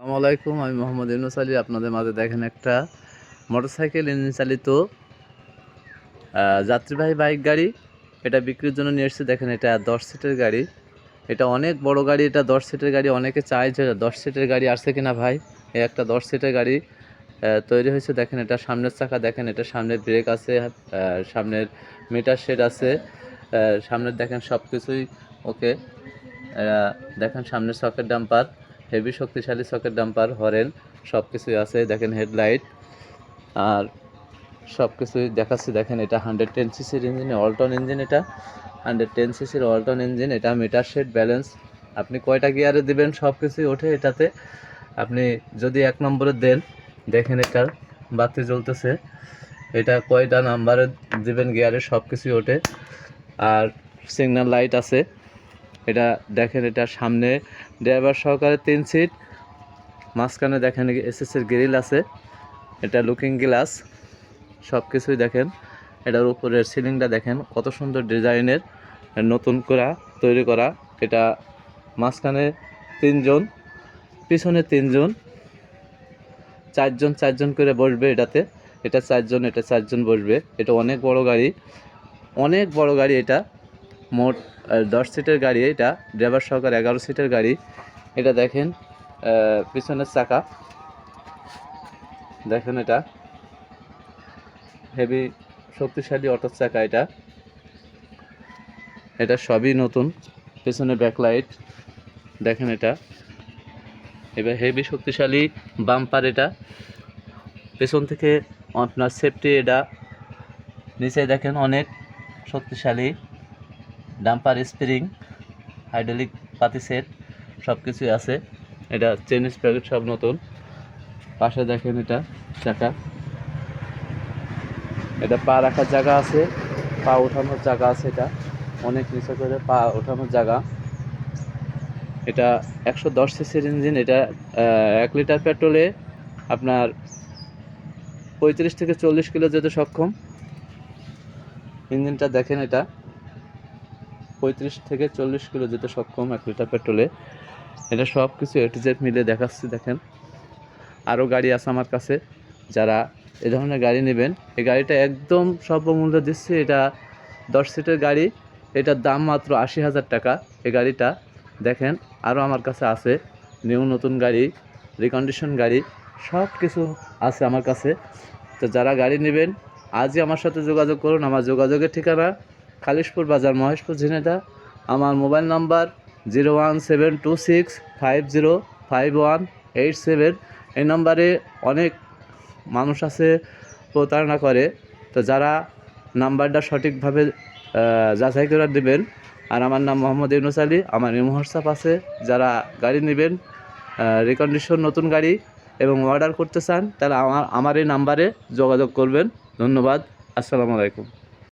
আসসালামু আলাইকুম, আমি মোহাম্মদ ইউনুস আলী। আপনাদের মাঝে দেখেন একটা মোটরসাইকেল ইঞ্জিন চালিত যাত্রীবাহী বাইক গাড়ি। এটা বিক্রির জন্য নিয়ে এসেছে, দেখেন এটা দশ সিটের গাড়ি। এটা অনেক বড় গাড়ি, এটা দশ সিটের গাড়ি। অনেকে চায় যে দশ সিটের গাড়ি আসছে কিনা ভাই? এই একটা দশ সিটের গাড়ি তৈরি হয়েছে, দেখেন এটা সামনের চাকা, দেখেন এটা সামনের ব্রেক আছে সামনের মিটার শেড আছে সামনের দেখেন সব কিছুই ওকে দেখেন সামনের সকেট ডাম্পার হেভি শক্তিশালী সকেট ডাম্পার হরেন সব কিছুই আছে। দেখেন হেডলাইট। আর সব কিছুই দেখাচ্ছি, দেখেন এটা হান্ড্রেড টেন সিসির ইঞ্জিন অল্টন ইঞ্জিন এটা। হান্ড্রেড টেন সিসির অল্টন ইঞ্জিন এটা মিটার শেড ব্যালেন্স আপনি কয়টা গিয়ারে দিবেন সব কিছুই ওঠে এটাতে। আপনি যদি এক নম্বরে দেন, দেখেন এটার বাতি জ্বলতেছে। এটা কয়টা নাম্বারে দিবেন গিয়ারে সব কিছুই ওঠে। আর সিগন্যাল লাইট আছে। এটা দেখেন, এটা সামনে ড্রাইভার সহকারে তিন সিট মাঝখানে দেখেন এসএসের গ্রিল আছে। এটা লুকিং গ্লাস সব কিছুই দেখেন। এটার উপরের সিলিংটা দেখেন, কত সুন্দর ডিজাইনের, নতুন করা, তৈরি করা। এটা মাঝখানে তিনজন, পিছনে তিনজন, চারজন চারজন করে বসবে এটাতে। এটা চারজন এটা চারজন বসবে। এটা অনেক বড় গাড়ি, অনেক বড় গাড়ি এটা। মোট দশ সিটের গাড়ি এটা ড্রাইভার সহকারে এগারো সিটের গাড়ি। এটা দেখেন পিছনের চাকা। দেখেন এটা। হেভি শক্তিশালী অটোর চাকা এটা। এটা সবই নতুন, পেছনে ব্যাকলাইট দেখেন এটা। এবার হেভি শক্তিশালী বাম্পার এটা। পেছন থেকে আপনার সেফটি এটা। নিচে দেখেন অনেক শক্তিশালী। ডাম্পার, স্প্রিং, হাইড্রোলিক পাতি সেট সব কিছুই আছে। এটা চেন স্প্যাকেট সব নতুন। পাশে দেখেন এটা চাকা। এটা পা রাখার জায়গা আছে, পা ওঠানোর জায়গা আছে এটা। অনেক নিচে করে পা ওঠানোর জায়গা। এটা একশো দশ সিসির ইঞ্জিন, এটা এক লিটার পেট্রোলে আপনার পঁয়ত্রিশ থেকে চল্লিশ কিলো যেতে সক্ষম। ইঞ্জিনটা দেখেন এটা। পঁয়ত্রিশ থেকে চল্লিশ কিলো যেতে সক্ষম এক লিটার পেট্রোলে। এটা সব কিছু এটিজেড মিলে দেখাচ্ছি, দেখেন। আরও গাড়ি আছে আমার কাছে, যারা এ ধরনের গাড়ি নেবেন। এই গাড়িটা একদম স্বল্পমূল্য দিচ্ছে, এটা দশ সিটের গাড়ি, এটার দাম মাত্র আশি হাজার টাকা। এই গাড়িটা দেখেন আরও আমার কাছে আছে নিউ নতুন গাড়ি রিকন্ডিশন গাড়ি সব কিছু আছে আমার কাছে। তো যারা গাড়ি নেবেন, আজই আমার সাথে যোগাযোগ করুন, আমার যোগাযোগের ঠিকানা খালিশপুর বাজার, মহেশপুর ঝিনেদা আমার mobile number zero one seven two six five zero five one eight seven. এই নাম্বারে অনেক মানুষ আছে প্রতারণা করে। তো যারা নাম্বারটা সঠিকভাবে যাচাই করে দেবেন আর আমার নাম মোহাম্মদ ইউনুস আলী, আমার ইমো হোয়াটসঅ্যাপ আছে। যারা গাড়ি নেবেন রিকন্ডিশন নতুন গাড়ি এবং অর্ডার করতে চান, তাহলে আমার আমার এই নাম্বারে যোগাযোগ করবেন। ধন্যবাদ, আসসালামু আলাইকুম।